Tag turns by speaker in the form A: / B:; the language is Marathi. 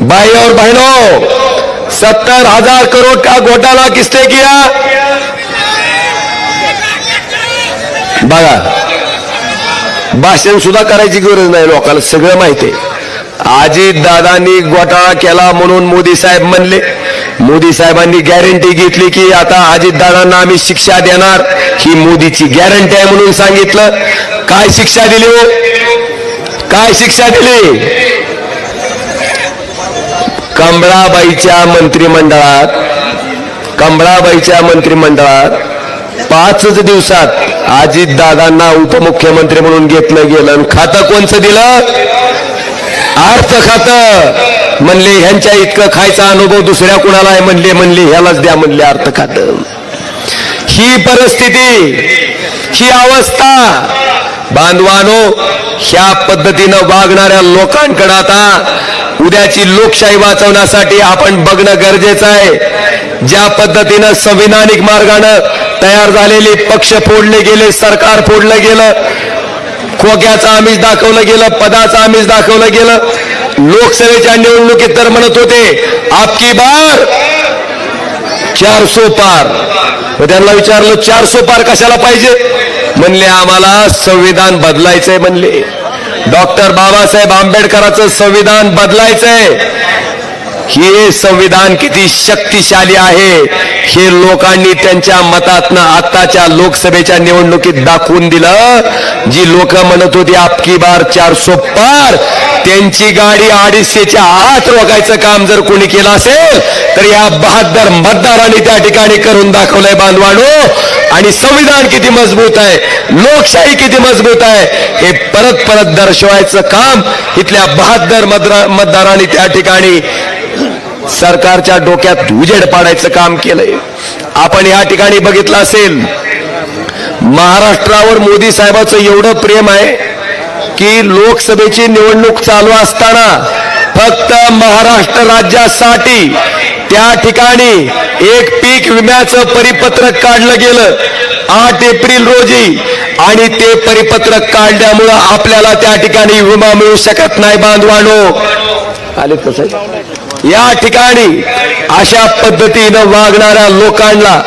A: भाई और बहनों सत्तर हजार करोड़ का घोटाला किसने किया? बघा भाषण सुद्धा करायची गरज नाही लोकांना सगळं माहिती आहे. दादांनी घोटाळा केला म्हणून मोदी साहेब म्हणले. मोदी साहेबांनी गॅरंटी घेतली की आता अजित दादांना आम्ही शिक्षा देणार. ही मोदीची गॅरंटी आहे म्हणून सांगितलं. काय शिक्षा दिली हो? काय शिक्षा दिली? कमळाबाईच्या मंत्रिमंडळात कमळाबाईच्या मंत्रिमंडळात पाचच दिवसात अजित दादांना उपमुख्यमंत्री म्हणून घेतलं गेलं आणि खातं कोणचं दिलं? अर्थ खात. म्हणले ह्यांच्या इतकं खायचा अनुभव दुसऱ्या कुणाला आहे? म्हणले म्हणले ह्यालाच द्या म्हणले अर्थ खात. ही परिस्थिती ही अवस्था बांधवानो ह्या पद्धतीनं वागणाऱ्या लोकांकडे आता उद्याची लोकशाही वाचवण्यासाठी आपण बघणं गरजेचं आहे. ज्या पद्धतीनं संविधानिक मार्गानं तयार झालेले पक्ष फोडले गेले सरकार फोडलं गेलं खोक्याचं आमिष दाखवलं गेलं पदाचं आमिष दाखवलं गेलं लोकसभेच्या निवडणुकीत तर म्हणत होते आपकी बार चारसो पार. त्यांना विचारलं चारसो पार कशाला पाहिजे? म्हणले आम्हाला संविधान बदलायचंय म्हणले. डॉक्टर बाबासाहेब आंबेडकरांचं संविधान बदलायचंय. हे संविधान किती शक्तिशाली आहे. हे लोकांनी त्यांच्या मतातनं आताच्या लोकसभेच्या निवडणुकीत दाखवून दिलं. जी लोक म्हणत होती आपकी बार चारसो पार. त्यांची गाडी अडीचशेच्या आत रोखायचं काम जर कोणी केलं असेल तर या बहादर मतदारांनी त्या ठिकाणी करून दाखवलंय बांधवानो. आणि संविधान किती मजबूत आहे लोकशाही किती मजबूत आहे हे परत परत दर्शवायचं काम इथल्या बहादर मतदारांनी त्या ठिकाणी सरकारच्या डोक्यात उजेड पाडायचं काम केलंय. आपण या ठिकाणी बघितलं असेल महाराष्ट्रावर मोदी साहेबाचं एवढं प्रेम आहे की लोकसभेची निवडणूक चालू असताना फक्त महाराष्ट्र राज्यासाठी त्या ठिकाणी एक पीक विम्याचं परिपत्रक काढलं गेलं आठ एप्रिल रोजी. आणि ते परिपत्रक काढल्यामुळं आपल्याला त्या ठिकाणी विमा मिळू शकत नाही बांधवानो. आले कसं या ठिकाणी अशा पद्धतीनं वागणाऱ्या लोकांना